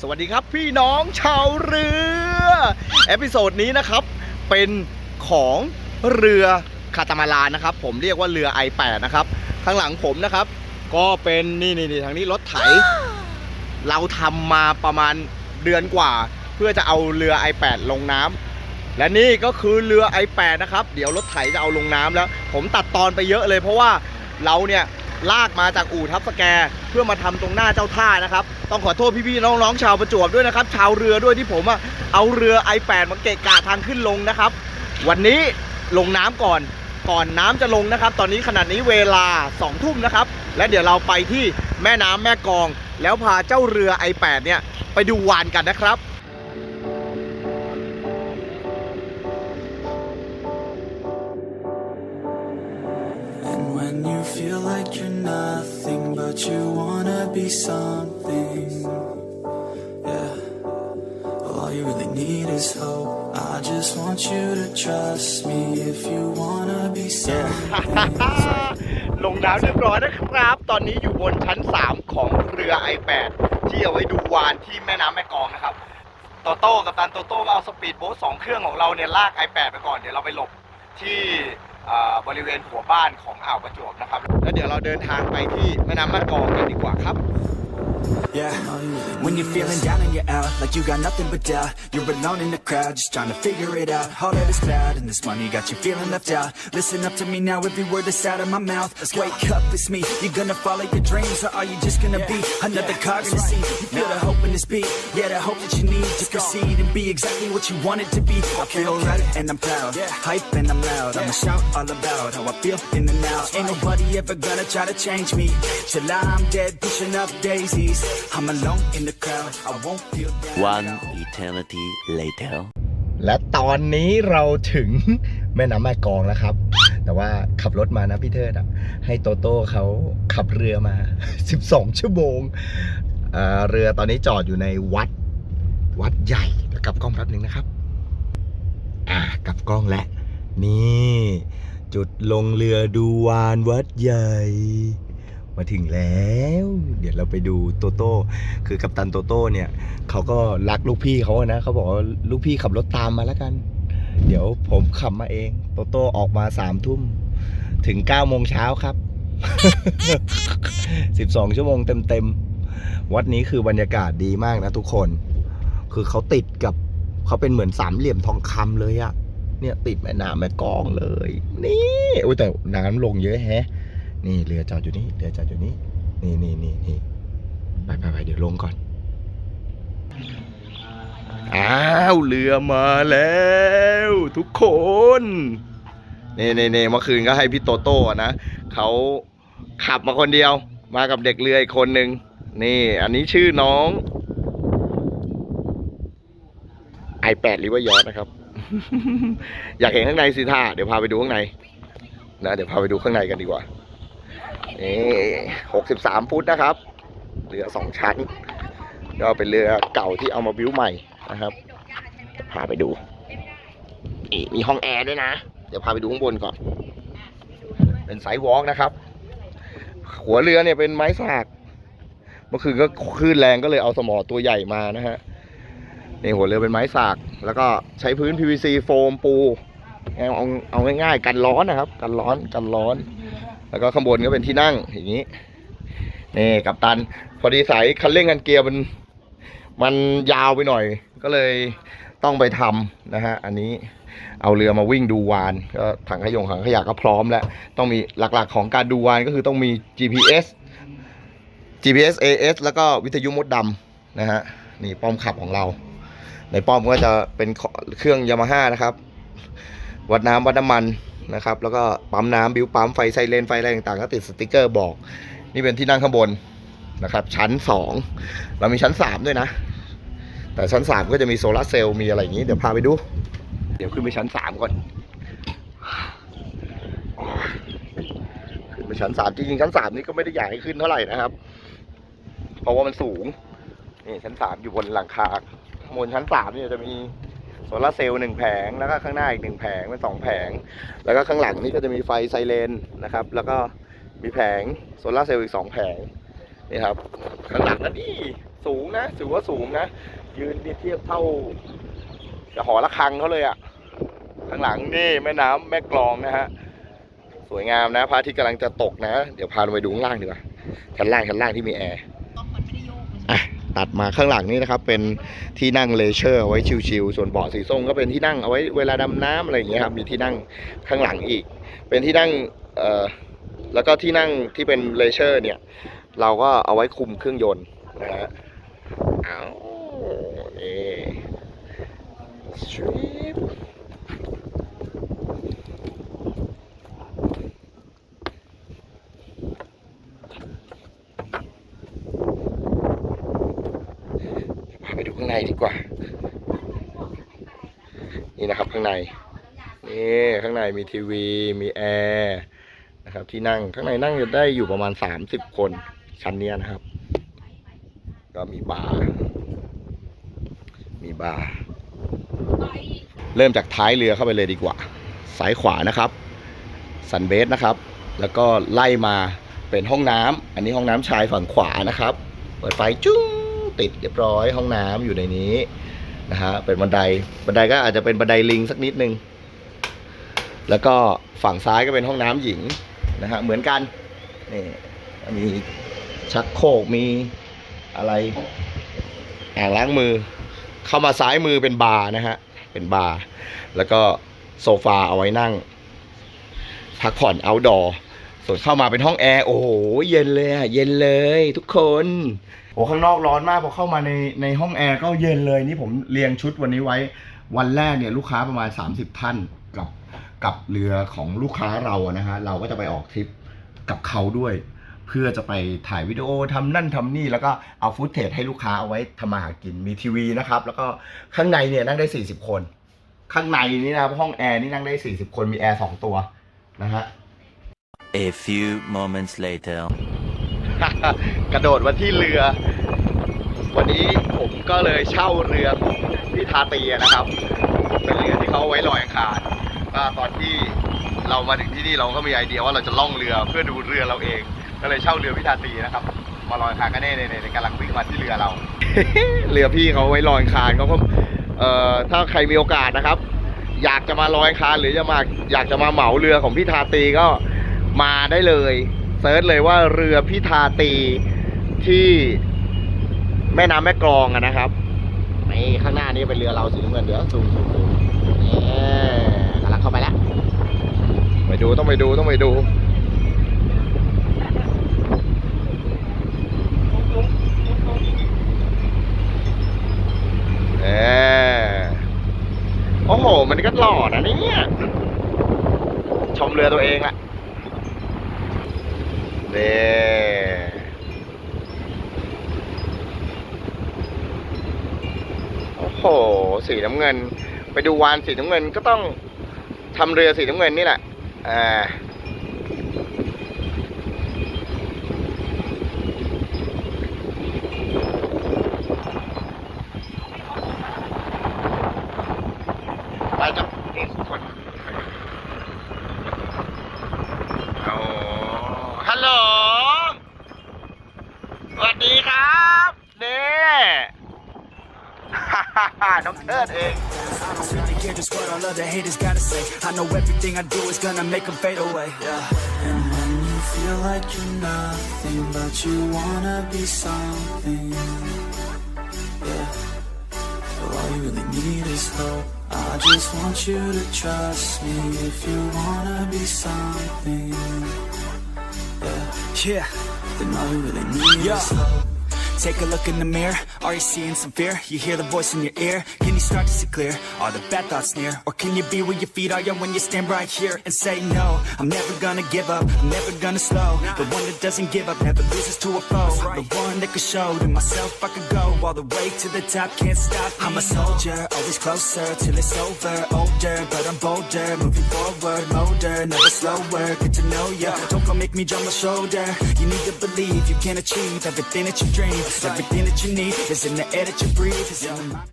สวัสดีครับพี่น้องชาวเรือ เอพิโซดนี้นะครับ เป็นของเรือคาตามาลานนะครับ ผมเรียกว่าเรือ i8 นะครับ ข้างหลังผมนะครับ ก็เป็นนี่นี่นี่ทางนี้รถไถ เราทำมาประมาณเดือนกว่า เพื่อจะเอาเรือ i8 ลงน้ำและนี่ก็คือเรือ i8 นะครับ เดี๋ยวรถไถจะเอาลงน้ำแล้ว ผมตัดตอนไปเยอะเลย เพราะว่าเราเนี่ย ลากมาจากอู่ทับสแก เพื่อมาทำตรงหน้าเจ้าท่านะครับ ต้องขอโทษพี่ๆน้องๆชาวประจวบด้วยนะครับ ชาวเรือด้วยที่ผมอะเอาเรือ i8 มาเกะกะทางขึ้นลงนะครับ วันนี้ลงน้ำก่อนก่อนน้ำจะลงนะครับ ตอนนี้ขนาดนี้เวลา2ทุ่มนะครับ และเดี๋ยวเราไปที่แม่น้ำแม่กอง แล้วพาเจ้าเรือ i8 เนี่ยไปดูวานกันนะครับ feel like you're nothing, but you wanna be something, yeah. Well, all you really need is hope. I just want you to trust me if you wanna be something. ลงน้ำเรียบร้อยนะครับ ตอนนี้อยู่บนชั้น 3 ของเรือ i8 ที่เอาไว้ดูวานที่แม่น้ำแม่กองนะครับ โตโต้กับตันโตโต้ก็เอาสปีดโบ๊ทสองเครื่องของเราเนี่ยลาก i8 ไปก่อน เดี๋ยวเราไปหลบที่ บริเวณหัวบ้านของอ่าวประจวบนะครับ แล้วเดี๋ยวเราเดินทางไปที่แม่น้ำแม่กองกันดีกว่าครับ Yeah. When you're feeling down and you're out, like you got nothing but doubt. You're alone in the crowd, just trying to figure it out. All that is cloud, and this money got you feeling left out. Listen up to me now, every word that's out of my mouth. Wake up, it's me. You're gonna follow your dreams, or are you just gonna be another cog in the scene? You feel the hope in this beat, yeah, the hope that you need to proceed and be exactly what you want it to be. I feel right, and I'm proud. Hype and I'm loud. I'ma shout all about how I feel in the now. Ain't nobody ever gonna try to change me. Till I'm dead, pushing up daisies. I'm alone in the crowd. I won't feel down. One eternity later. และตอนนี้เราถึงแม่น้ำแม่กลองแล้วครับ แต่ว่าขับรถมานะพี่เทิดอะ ให้โตโต้เขาขับเรือมา 12 ชั่วโมงเอ่อเรือตอนนี้จอดอยู่ในวัดวัดใหญ่เดี๋ยวกลับกล้องแป๊บหนึ่งนะครับ อ่ากลับกล้องแล้วนี่ จุดลงเรือดูวานวัดใหญ่ มาถึงแล้ว เดี๋ยวเราไปดูโตโต้คือกัปตันโตโต้เนี่ยเขาก็รักลูกพี่เขาอะนะเขาบอกว่าลูกพี่ขับรถตามมาแล้วกัน เดี๋ยวผมขับมาเอง โตโต้ออกมาสามทุ่มถึงเก้าโมงเช้าครับสิบสองชั่วโมงเต็มๆวัดนี้คือบรรยากาศดีมากนะทุกคน คือเขาติดกับเขาเป็นเหมือนสามเหลี่ยมทองคำเลยอะเนี่ยติดแม่น้ำแม่กลองเลย นี่อุ้ยแต่น้ำลงเยอะแฮะ นี่เรือจอดอยู่นี่เรือจอดอยู่นี่นี่นี่นี่นี่ไปไปไปเดี๋ยวลงก่อนอ้าวเรือมาแล้ว ทุกคนนี่นี่นี่เมื่อคืนก็ให้พี่โตโต้นะเขาขับมาคนเดียว มากับเด็กเรืออีกคนหนึ่งนี่ อันนี้ชื่อน้องไอแปดริเวอร์ยอนะครับ อยากเห็นข้างในสิท่าเดี๋ยวพาไปดูข้างในนะเดี๋ยวพาไปดูข้างในกันดีกว่า นี่หกสิบสามฟุตนะครับ เรือสองชั้น ก็เป็นเรือเก่าที่เอามาบิวใหม่นะครับ พาไปดูนี่มีห้องแอร์ด้วยนะ เดี๋ยวพาไปดูข้างบนก่อน เป็นไซส์วอล์กนะครับ หัวเรือเนี่ยเป็นไม้สักเมื่อคืนก็คลื่นแรงก็เลยเอาสมอตัวใหญ่มานะฮะนี่หัวเรือเป็นไม้สักแล้วก็ใช้พื้น PVC โฟมปูเอาเอาเอาง่ายๆ กันร้อนนะครับ กันร้อนกันร้อน แล้วก็ข้างบนก็เป็นที่นั่งอย่างนี้นี่กับตัน พอดีสายคันเร่งกันเกียร์มันมันยาวไปหน่อย ก็เลยต้องไปทำนะฮะอันนี้เอาเรือมาวิ่งดูวาน ก็ถังขยงถังขยะก็พร้อมแล้ว ต้องมีหลักๆของการดูวานก็คือต้องมี GPS GPS AS แล้วก็วิทยุมดดำนะฮะนี่ป้อมขับของเรา ในป้อมก็จะเป็นเครื่องยามาฮ่านะครับ วัดน้ำวัดน้ำมัน นะครับ แล้วก็ปั๊มน้ำบิวปั๊มไฟไซเรนไฟอะไรต่างๆ ก็ติดสติกเกอร์บอก นี่เป็นที่นั่งข้างบนนะครับ ชั้นสองเรามีชั้นสามด้วยนะ แต่ชั้นสามก็จะมีโซลาร์เซลล์มีอะไรอย่างนี้ เดี๋ยวพาไปดู เดี๋ยวขึ้นไปชั้นสามก่อน ขึ้นไปชั้นสามจริงๆ ชั้นสามนี่ก็ไม่ได้อยากให้ขึ้นเท่าไหร่นะครับ เพราะว่ามันสูง นี่ชั้นสามอยู่บนหลังคาบนชั้นสามเนี่ยจะมี โซลาร์เซลล์หนึ่งแผงแล้วก็ข้างหน้าอีกหนึ่งแผงเป็นสองแผง แล้วก็ข้างหลังนี่ก็จะมีไฟไซเรนนะครับ แล้วก็มีแผงโซลาร์เซลล์อีกสองแผงนี่ครับข้างหลังนั่นนี่สูงนะถือว่าสูงนะ ยืนเทียบเท่ากับหอระฆังเขาเลยอะข้างหลังนี่แม่น้ำแม่กลองนะฮะสวยงามนะพระอาทิตย์กำลังจะตกนะ เดี๋ยวพาลงไปดูข้างล่างดีกว่าชั้นล่างชั้นล่างที่มีแอร์อะ ตัดมาข้างหลังนี่นะครับ เป็นที่นั่งเลเชอร์เอาไว้ชิลๆส่วนเบาะสีส้มก็เป็นที่นั่งเอาไว้เวลาดำน้ำอะไรอย่างเงี้ยครับมีที่นั่งข้างหลังอีก เป็นที่นั่งเอ่อแล้วก็ที่นั่งที่เป็นเลเชอร์เนี่ยเราก็เอาไว้คุมเครื่องยนต์นะฮะเอานี่สตรีปพาไปดูข้างในดีกว่า นี่นะครับข้างในนี่ข้างในมีทีวี มีแอร์นะครับที่นั่งข้างในนั่งจะได้อยู่ประมาณ30คนชั้นเนี้ยนะครับ ก็มีบาร์มีบาร์เริ่มจากท้ายเรือเข้าไปเลยดีกว่าซ้ายขวานะครับสันเบสนะครับ แล้วก็ไล่มาเป็นห้องน้ำอันนี้ห้องน้ำชายฝั่งขวานะครับ เปิดไฟจุ้งติดเรียบร้อยห้องน้ำอยู่ในนี้ นะฮะเป็นบันไดบันไดก็อาจจะเป็นบันไดลิงสักนิดนึง แล้วก็ฝั่งซ้ายก็เป็นห้องน้ำหญิงนะฮะเหมือนกันนี่มีชักโครกมีอะไรอ่างล้างมือ เข้ามาซ้ายมือเป็นบาร์นะฮะเป็นบาร์แล้วก็โซฟาเอาไว้นั่ง พักผ่อนเอาดอ ส่วนเข้ามาเป็นห้องแอร์โอ้โหเย็นเลยอะเย็นเลย ทุกคนโอ้ข้างนอกร้อนมากพอเข้ามาในในห้องแอร์ก็เย็นเลยนี่ผมเรียงชุดวันนี้ไว้ วันแรกเนี่ยลูกค้าประมาณ 30 ท่านกับกับเรือของลูกค้าเราอะนะฮะเราก็จะไปออกทริปกับเขาด้วย เพื่อจะไปถ่ายวิดีโอทำนั่นทำนี่ แล้วก็เอาฟุตเทจให้ลูกค้าเอาไว้ทำมาหากินมีทีวีนะครับ แล้วก็ข้างในเนี่ยนั่งได้ 40 คน ข้างในนี่นะห้องแอร์นี่นั่งได้ 40 คนมีแอร์สองตัวนะฮะ A few moments later. กระโดดมาที่เรือ วันนี้ผมก็เลยเช่าเรือของพี่ทาเตียนะครับ เป็นเรือที่เขาไว้ลอยอังคารก็ตอนที่เรามาถึงที่นี่เราก็มีไอเดียว่าเราจะล่องเรือเพื่อดูเรือเราเอง ก็เลยเช่าเรือพี่ทาตีนะครับ มาลอยคารก็เน่ในในกำลังวิ่งมาที่เรือเรา เรือพี่เขาไว้ลอยคารเขาก็เอ่อถ้าใครมีโอกาสนะครับ อยากจะมาลอยคารหรือจะมาอยากจะมาเหมาเรือของพี่ทาตีก็ มาได้เลยเซิร์ชเลยว่าเรือพี่ทาตีที่แม่น้ำแม่กลองอะนะครับนี่ข้างหน้านี้เป็นเรือเราสีน้ำเงินเดี๋ยวซูมซูมซูมนี่กำลังเข้าไปแล้วไปดูต้องไปดูต้องไปดูเออโอ้โห มันก็หล่อนะเนี่ย ชมเรือตัวเองละ เน่โอ้โห สีน้ำเงิน ไปดูวานสีน้ำเงินก็ต้องทำเรือสีน้ำเงินนี่แหละ อ่าไปกับนี่คน น้องเทิดเอง I don't really care just what all other haters gotta say. I know everything I do is gonna make them fade away. Yeah. And when you feel like you're nothing, but you wanna be something. Yeah. Well, all you really need is hope. I just want you to trust me if you wanna be something. Yeah. Yeah. Then all you really need Yeah. is hope. Take a look in the mirror. Are you seeing some fear? You hear the voice in your ear. Can you start to see clear? Are the bad thoughts near? Or can you be where your feet are? Yeah, when you stand right here and say no. I'm never gonna give up. I'm never gonna slow. The one that doesn't give up never loses to a foe. The one that can show to myself I could go all the way to the top. Can't stop. me. I'm a soldier, always closer till it's over. Older, but I'm bolder. Moving forward, older, never slower. Get to know ya. Don't go make me jump my shoulder. You need to believe you can achieve everything that you dream. Everything that you need is in the air that you breathe.